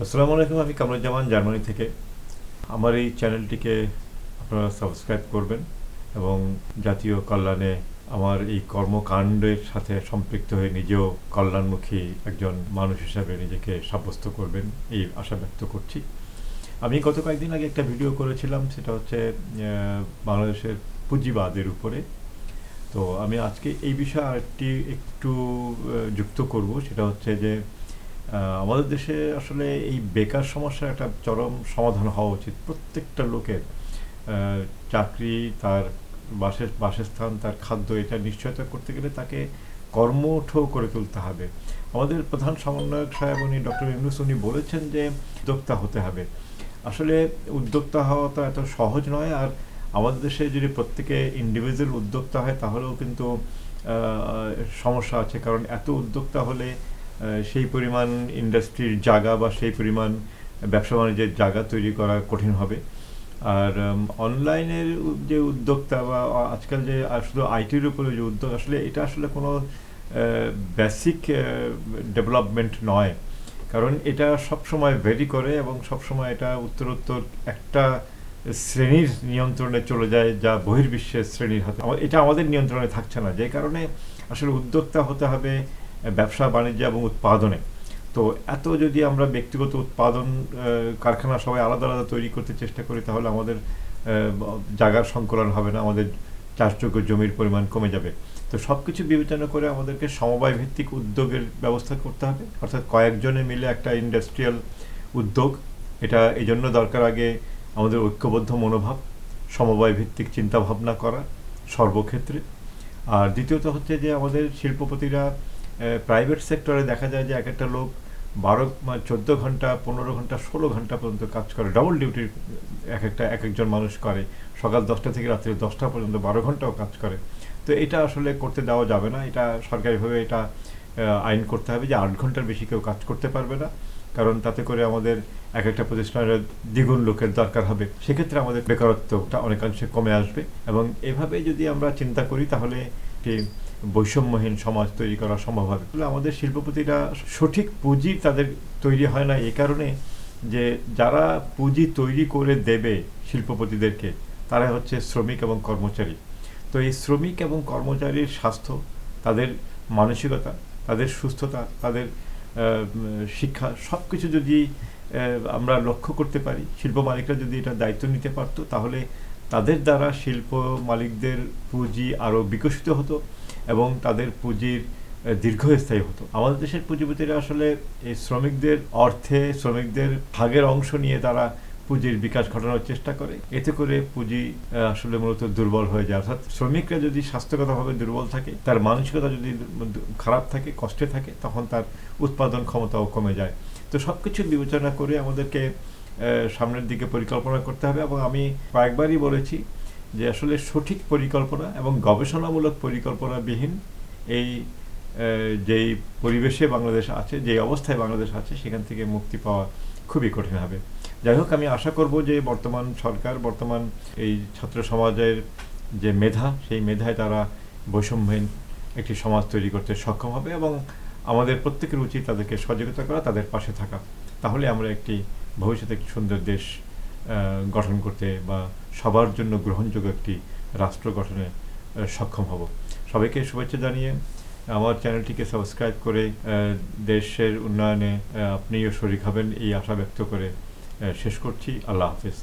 আসসালামু আলাইকুম, আমি কামরুজ্জামান জার্মানি থেকে। আমার এই চ্যানেলটিকে আপনারা সাবস্ক্রাইব করবেন এবং জাতীয় কল্যাণে আমার এই কর্মকাণ্ডের সাথে সম্পৃক্ত হয়ে নিজেও কল্যাণমুখী একজন মানুষ হিসাবে নিজেকে সাব্যস্ত করবেন এই আশা ব্যক্ত করছি। আমি গত কয়েকদিন আগে একটা ভিডিও করেছিলাম, সেটা হচ্ছে বাংলাদেশের পুঁজিবাদের উপরে। তো আমি আজকে এই বিষয়ে আরেকটি একটু যুক্ত করব। সেটা হচ্ছে যে আমাদের দেশে আসলে এই বেকার সমস্যার একটা চরম সমাধান হওয়া উচিত। প্রত্যেকটা লোকের চাকরি, তার বাসের, বাসস্থান, তার খাদ্য, এটা নিশ্চয়তা করতে গেলে তাকে কর্মঠ করে তুলতে হবে। আমাদের প্রধান সমন্বয়ক সাহেব উনি, ডক্টর ইউনুস উনি বলেছেন যে উদ্যোক্তা হতে হবে। আসলে উদ্যোক্তা হওয়া তো এত সহজ নয়, আর আমাদের দেশে যদি প্রত্যেকে ইন্ডিভিজুয়াল উদ্যোক্তা হয়, তাহলেও কিন্তু সমস্যা আছে। কারণ এত উদ্যোক্তা হলে সেই পরিমাণ ইন্ডাস্ট্রির জায়গা বা সেই পরিমাণ ব্যবসা বাণিজ্যের জায়গা তৈরি করা কঠিন হবে। আর অনলাইনের যে উদ্যোক্তা বা আজকাল যে শুধু আইটির উপরে যে উদ্যোগ, আসলে এটা আসলে কোনো বেসিক ডেভেলপমেন্ট নয়। কারণ এটা সব সময় ভেরি করে এবং সব সময় এটা উত্তরোত্তর একটা শ্রেণির নিয়ন্ত্রণে চলে যায় যা বহির্বিশ্বের শ্রেণির হাতে। এটা আমাদের নিয়ন্ত্রণে থাকছে না। যে কারণে আসলে উদ্যোক্তা হতে হবে ব্যবসা, বাণিজ্য এবং উৎপাদনে। তো এত যদি আমরা ব্যক্তিগত উৎপাদন কারখানা সবাই আলাদা আলাদা তৈরি করতে চেষ্টা করি, তাহলে আমাদের জায়গার সংকলন হবে না, আমাদের চাষযোগ্য জমির পরিমাণ কমে যাবে। তো সব কিছু বিবেচনা করে আমাদেরকে সমবায় ভিত্তিক উদ্যোগের ব্যবস্থা করতে হবে। অর্থাৎ কয়েকজনে মিলে একটা ইন্ডাস্ট্রিয়াল উদ্যোগ, এটা এই জন্য দরকার আগে আমাদের ঐক্যবদ্ধ মনোভাব সমবায় ভিত্তিক চিন্তাভাবনা করা সর্বক্ষেত্রে। আর দ্বিতীয়ত হচ্ছে যে আমাদের শিল্পপতিরা প্রাইভেট সেক্টরে দেখা যায় যে এক একটা লোক বারো চোদ্দ ঘণ্টা, পনেরো ঘণ্টা, ষোলো ঘণ্টা পর্যন্ত কাজ করে। ডবল ডিউটির এক একটা, এক একজন মানুষ করে। সকাল দশটা থেকে রাত্রি দশটা পর্যন্ত বারো ঘন্টাও কাজ করে। তো এটা আসলে করতে দেওয়া যাবে না। এটা সরকারিভাবে এটা আইন করতে হবে যে আট ঘণ্টার বেশি কেউ কাজ করতে পারবে না। কারণ তাতে করে আমাদের এক একটা প্রতিষ্ঠানের দ্বিগুণ লোকের দরকার হবে। সেক্ষেত্রে আমাদের বেকারত্বটা অনেকাংশে কমে আসবে। এবং এভাবে যদি আমরা চিন্তা করি, তাহলে একটি বৈষম্যহীন সমাজ তৈরি করা সম্ভব হবে। আমাদের শিল্পপতিরা সঠিক পুঁজি তাদের তৈরি হয় না এই কারণে যে যারা পুঁজি তৈরি করে দেবে শিল্পপতিদেরকে, তারা হচ্ছে শ্রমিক এবং কর্মচারী। তো এই শ্রমিক এবং কর্মচারীর স্বাস্থ্য, তাদের মানসিকতা, তাদের সুস্থতা, তাদের শিক্ষা সব কিছু যদি আমরা লক্ষ্য করতে পারি, শিল্প মালিকরা যদি এটা দায়িত্ব নিতে পারতো, তাহলে তাদের দ্বারা শিল্প মালিকদের পুঁজি আরও বিকশিত হতো এবং তাদের পুঁজির দীর্ঘস্থায়ী হতো। আমাদের দেশের পুঁজিপতিরা আসলে এই শ্রমিকদের অর্থে, শ্রমিকদের ভাগের অংশ নিয়ে তারা পুঁজির বিকাশ ঘটানোর চেষ্টা করে। এতে করে পুঁজি আসলে মূলত দুর্বল হয়ে যায়। অর্থাৎ শ্রমিকরা যদি স্বাস্থ্যগতভাবে দুর্বল থাকে, তার মানসিকতা যদি খারাপ থাকে, কষ্টে থাকে, তখন তার উৎপাদন ক্ষমতাও কমে যায়। তো সব কিছু বিবেচনা করে আমাদেরকে সামনের দিকে পরিকল্পনা করতে হবে এবং আমি কয়েকবারই বলেছি যে আসলে সঠিক পরিকল্পনা এবং গবেষণামূলক পরিকল্পনাবিহীন এই যেই পরিবেশে বাংলাদেশ আছে যে অবস্থায় বাংলাদেশ আছে, সেখান থেকে মুক্তি পাওয়া খুবই কঠিন হবে। যাই হোক, আমি আশা করব যে বর্তমান সরকার, বর্তমান এই ছাত্র সমাজের যে মেধা, সেই মেধায় তারা বৈষম্যহীন একটি সমাজ তৈরি করতে সক্ষম হবে এবং আমাদের প্রত্যেকের উচিত তাদেরকে সহযোগিতা করা, তাদের পাশে থাকা। তাহলে আমরা একটি ভবিষ্যতে একটি সুন্দর দেশ গঠন করতে বা সবার জন্য গ্রহণযোগ্য একটি রাষ্ট্র গঠনে সক্ষম হব। সবাইকে শুভেচ্ছা জানিয়ে আমার চ্যানেলটিকে সাবস্ক্রাইব করে দেশের উন্নয়নে আপনিও শরিক হবেন এই আশা ব্যক্ত করে শেষ করছি। আল্লাহ হাফিজ।